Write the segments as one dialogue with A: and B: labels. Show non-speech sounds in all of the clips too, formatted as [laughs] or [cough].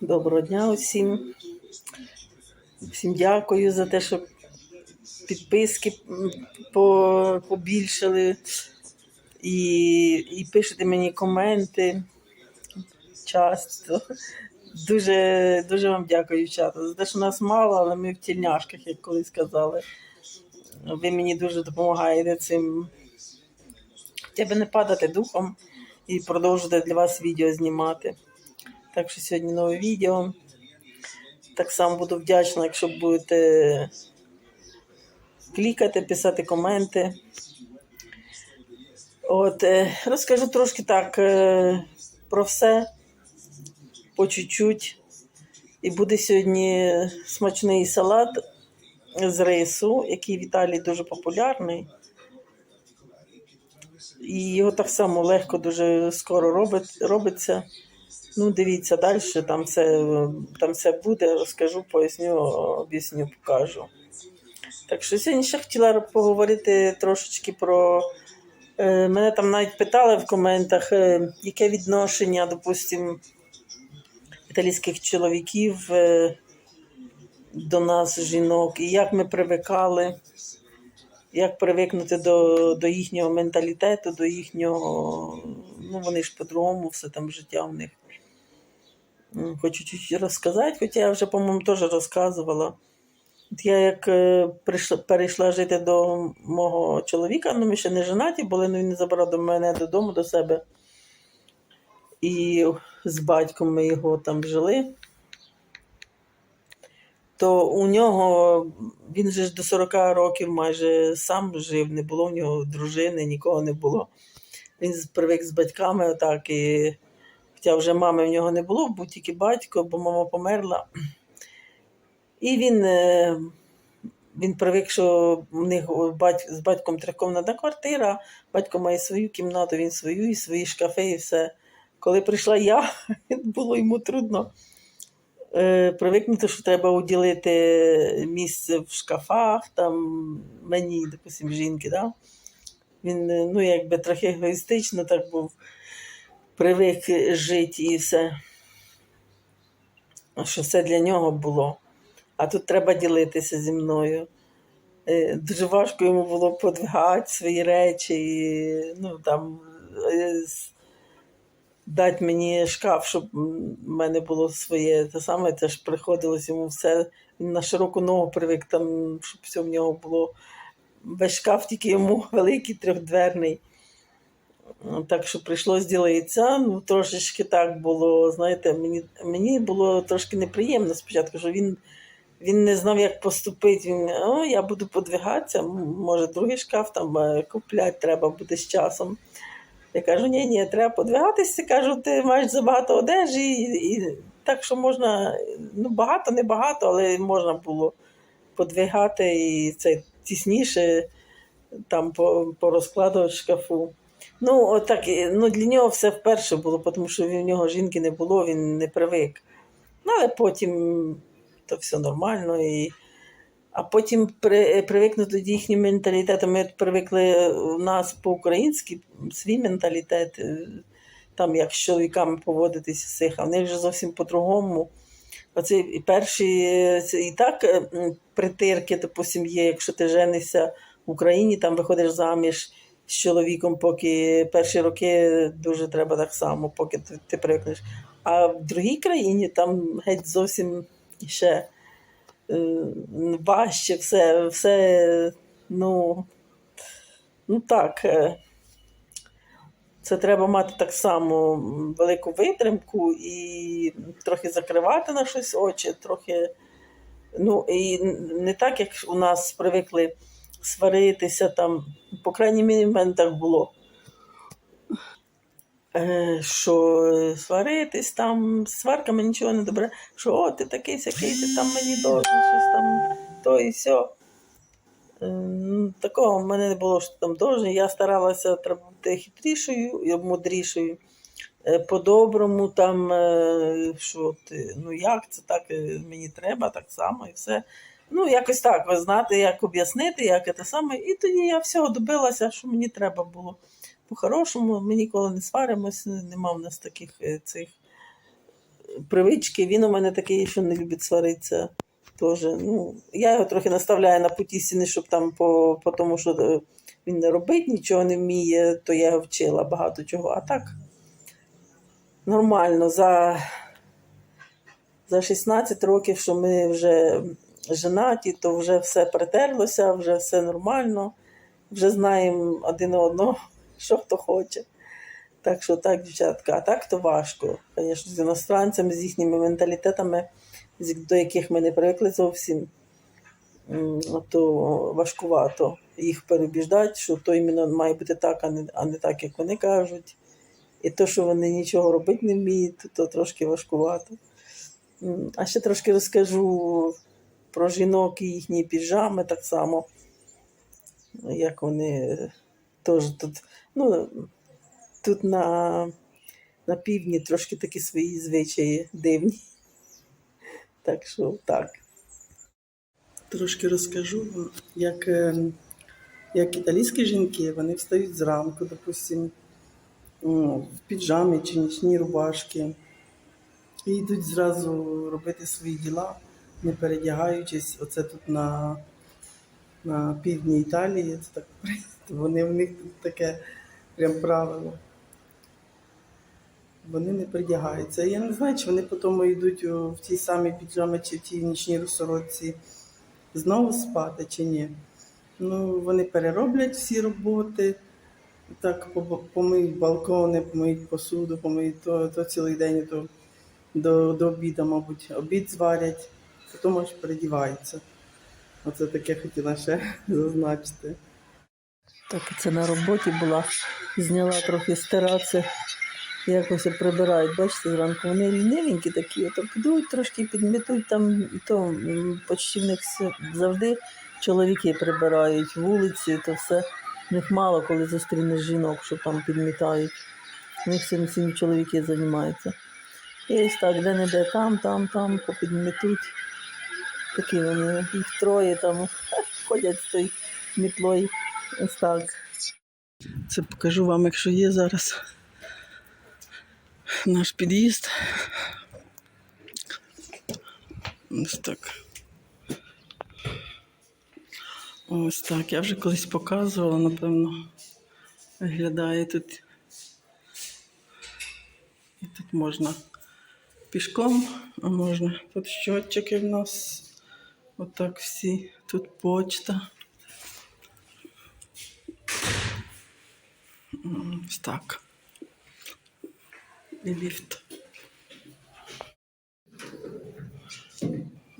A: Доброго дня усім. Всім дякую за те, що підписки м, по- побільшали і, і пишете мені коменти часто. Дуже, дуже вам дякую, чата, за те, що нас мало, але ми в тільняшках, як колись казали. Ви мені дуже допомагаєте цим. Хоча б не падати духом і продовжувати для вас відео знімати. Так що сьогодні нове відео. Так само буду вдячна, якщо будете клікати, писати коменти. От, е, розкажу трошки так е, про все по чуть-чуть. І буде сьогодні смачний салат з рису, який в Італії дуже популярний. І його так само легко, дуже скоро робить, робиться. Ну, дивіться далі, там все, там все буде, розкажу, поясню, об'ясню, покажу. Так що сьогодні ще хотіла поговорити трошечки про. Е, мене там навіть питали в коментах, е, яке відношення, допустимо, італійських чоловіків е, до нас, жінок, і як ми привикали, як привикнути до, до їхнього менталітету, до їхнього. Ну, вони ж по-другому, все там життя в них. М, Хочу чуть розказати, хоча я вже, по-моєму, теж розказувала. От я як е, прийшла, перейшла жити до мого чоловіка, ну ми ще не женаті були, ну він забрав до мене додому до себе. І з батьком ми його там жили. То у нього він же ж до 40 років майже сам жив, не було в нього дружини, нікого не було. Він привик з батьками отак і. Хоча вже мами в нього не було, був тільки батько, бо мама померла. І він, е, він привик, що в них з батьком трикомнатна квартира, батько має свою кімнату, він свою, і свої шкафи, і все. Коли прийшла я, [laughs] було йому трудно е, привикнути, що треба уділити місце в шкафах, там мені, допустим, жінки. Да? Він е, ну, якби трохи егоїстично так був привик жити і все. Що все для нього було. А тут треба ділитися зі мною. Е, Дуже важко йому було подвигати свої речі, і, ну, там, е, дати мені шкаф, щоб в мене було своє. Те саме теж приходилось йому все. На широку ногу привик, там, щоб все в нього було. Весь шкаф тільки йому [laughs] великий, трьохдверний. Ну, Так що прийшлось ділитися. Ну, трошечки так було, знаєте, мені, мені було трошки неприємно спочатку, що він, він не знав, як поступити. Він, о, я буду подвигатися, може, другий шкаф там е, купляти треба буде з часом. Я кажу, ні, ні, треба подвигатися. Кажу, ти маєш забагато одежі, і, і так що можна, ну багато, не багато, але можна було подвигати і це тісніше там по, порозкладувати в шкафу. Ну, отак, ну, для нього все вперше було, тому що в нього жінки не було, він не привик. Ну, але потім то все нормально. І... А потім при, привикнути до їхнім менталітетом. Ми привикли у нас по-українськи свій менталітет, е, там як з чоловіками поводитись всіх, а в них вже зовсім по-другому. Оце і перші е, і так е, притирки, допустим, є, якщо ти женишся в Україні, там виходиш заміж з чоловіком, поки перші роки дуже треба так само, поки ти, ти привикнеш. А в другій країні там геть зовсім ще е, важче все, все, ну, ну так. е, Це треба мати так само велику витримку і трохи закривати на щось очі, трохи. Ну, і не так, як у нас привикли сваритися там, по крайній мірі, в мене так було. Е, Що сваритись там, сварками нічого не добре, що о, ти такий сякий, ти там мені должен, щось там, то і все. Такого в мене не було, що там должен. Я старалася бути хитрішою і мудрішою. Е, По-доброму, там, е, що ти, ну як це так, мені треба, так само і все. Ну, якось так, ви знаєте, як об'яснити, як це саме. І тоді я всього добилася, що мені треба було. По-хорошому, ми ніколи не сваримось, нема в нас таких е, цих привички. Він у мене такий, що не любить сваритися. Тоже, ну, я його трохи наставляю на путі істини, щоб там по, по тому, що е, він не робить, нічого не вміє, то я вчила багато чого. А так нормально. За, за 16 років, що ми вже женаті, то вже все притерлося, вже все нормально, вже знаємо один одного, [laughs] що хто хоче. Так що так, дівчатка, а так то важко. Звісно, з іностранцями, з їхніми менталітетами, до яких ми не привикли зовсім, то важкувато їх перебіждати, що то іменно має бути так, а не, а не так, як вони кажуть. І то, що вони нічого робити не вміють, то, трошки важкувато. А ще трошки розкажу про жінок і їхні піжами так само, як вони теж тут. Ну, Тут на, на півдні трошки такі свої звичаї дивні. Так що так.
B: Трошки розкажу, як, е, як італійські жінки, вони встають зранку, допустим, ну, в піджамі чи нічні рубашки, і йдуть зразу робити свої діла, не передягаючись. Оце тут на, на півдні Італії, це так. [laughs] Вони в них тут таке прям правило. Вони не передягаються. Я не знаю, чи вони потім йдуть в тій самій піджамі чи в тій нічній сорочці знову спати чи ні. Ну, вони перероблять всі роботи, так по- помиють балкони, помиють посуду, помиють то, то цілий день то до, до обіду, мабуть, обід зварять, потім аж передіваються. Оце таке хотіла ще [laughs] зазначити.
A: Так, це на роботі була. Зняла трохи стиратися. Якось прибирають, бачите, зранку вони лінивенькі такі, ото підуть трошки підметуть там, і то почти в них завжди чоловіки прибирають вулиці, то все. В них мало коли зустрінеш жінок, що там підмітають. У них цим всім чоловіки займаються. І ось так, де-не-де, там, там, там, попідметуть. Такі вони, їх троє там [laughs] ходять з тою мітлою. Ось так.
B: Це покажу вам, якщо є зараз наш під'їзд. Ось так. Ось так. Я вже колись показувала, напевно. Виглядає тут. І тут можна пішком, а можна. Тут щотчики в нас. Отак всі. Тут почта. Так. І ліфт.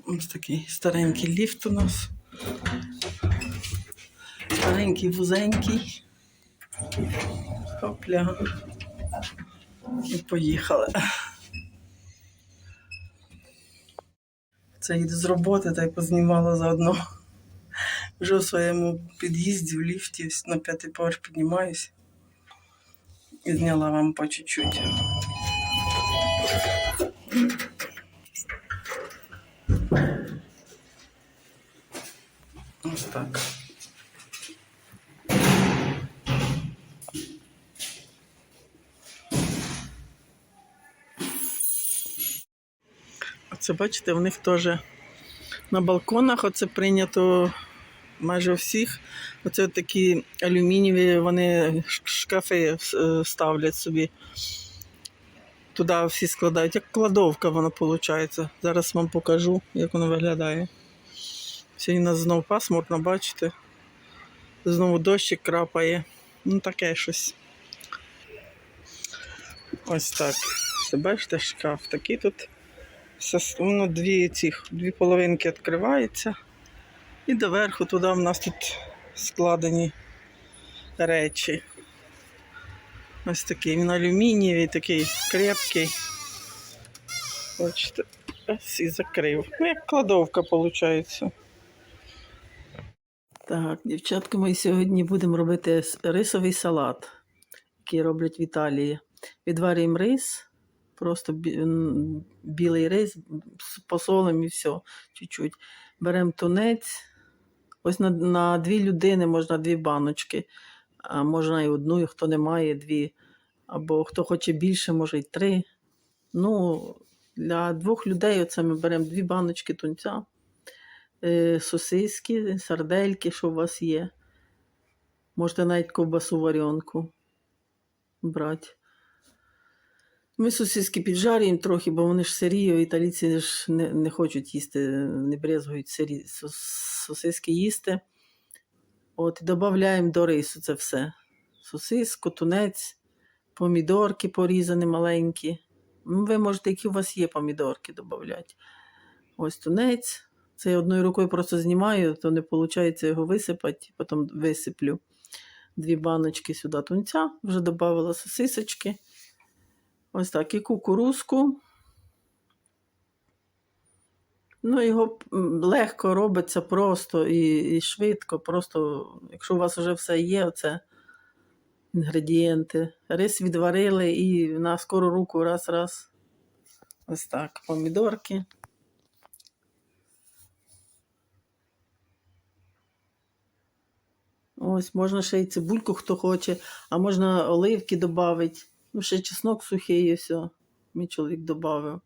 B: Ось такий старенький ліфт у нас. Старенький, вузенький. Хопля. І поїхали. Це йду з роботи та й познімала заодно. Вже у своєму під'їзді в ліфті на п'ятий поверх піднімаюсь. І зняла вам по чуть-чуть. Ось так. Оце бачите, в них теж на балконах оце прийнято майже у всіх. Оце такі алюмінієві, вони шкафи е, ставлять собі. Туди всі складають, як кладовка вона виходить. Зараз вам покажу, як воно виглядає. Сьогодні у нас знову пасмурно, бачите? Знову дощик крапає. Ну таке щось. Ось так. Це бачите, шкаф такий тут. Воно дві цих, дві половинки відкриваються. І доверху туди в нас тут складені речі. Ось такий він алюмінієвий, такий крепкий. Бачите, ось і закрив. Ну, як кладовка виходить.
A: Так, дівчатка, ми сьогодні будемо робити рисовий салат, який роблять в Італії. Відварюємо рис, просто бі- білий рис, з посолом і все, чуть-чуть. Беремо тунець. Ось на, на дві людини можна дві баночки, а можна і одну, і хто не має, дві. Або хто хоче більше, може й три. Ну, Для двох людей оце ми беремо дві баночки тунця, е, сосиски, сардельки, що у вас є. Можете навіть ковбасу варіонку брати. Ми сосиски піджарюємо трохи, бо вони ж сирі, італійці ж не, не хочуть їсти, не брезгують сирі сосиски їсти. От, додаємо до рису це все. Сосиску, тунець, помідорки порізані маленькі. Ви можете, які у вас є помідорки, додати. Ось тунець. Це я одною рукою просто знімаю, то не виходить його висипати, потім висиплю дві баночки сюди тунця, вже додавала сосисочки. Ось так, і кукурузку. Ну, його легко робиться просто і, і швидко. Просто, якщо у вас вже все є, оце інгредієнти. Рис відварили і на скору руку раз-раз. Ось так, помідорки. Ось, можна ще й цибульку, хто хоче, а можна оливки додати. Ну, ще чеснок сухий і все. Мій чоловік додав.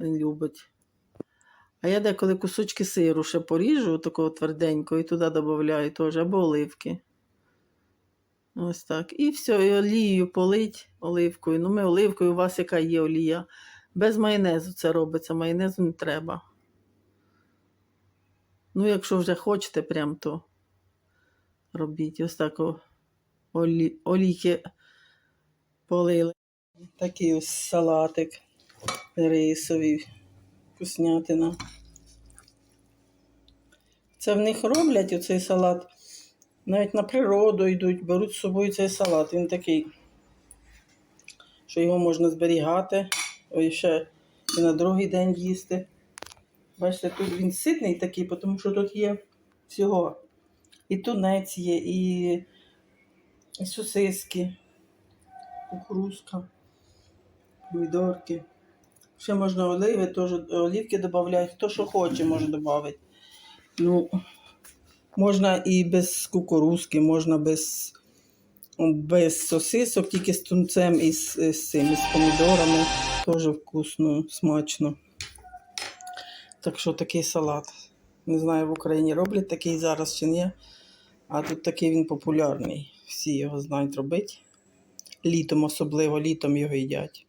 A: Він любить. А я деколи кусочки сиру ще поріжу, такого тверденького, і туди додаю теж, або оливки. Ось так. І все, і олією полить оливкою. Ну, ми оливкою, у вас яка є олія. Без майонезу це робиться, майонезу не треба. Ну, якщо вже хочете, прям то робіть. Ось так олійки полили. Такий ось салатик рисовий, вкуснятина. Це в них роблять оцей салат. Навіть на природу йдуть, беруть з собою цей салат. Він такий, що його можна зберігати, ой, ще і на другий день їсти. Бачите, тут він ситний такий, тому що тут є всього. І тунець є, і, і сосиски, кукурузка, помідорки. Ще можна оливи, теж олівки додати. Хто що хоче, може додати. Ну, можна і без кукурузки, можна без, без сосисок, тільки з тунцем і з, з цим, з помідорами. Теж вкусно, смачно. Так що такий салат. Не знаю, в Україні роблять такий зараз чи ні. А тут такий він популярний. Всі його знають робити. Літом особливо, літом його їдять.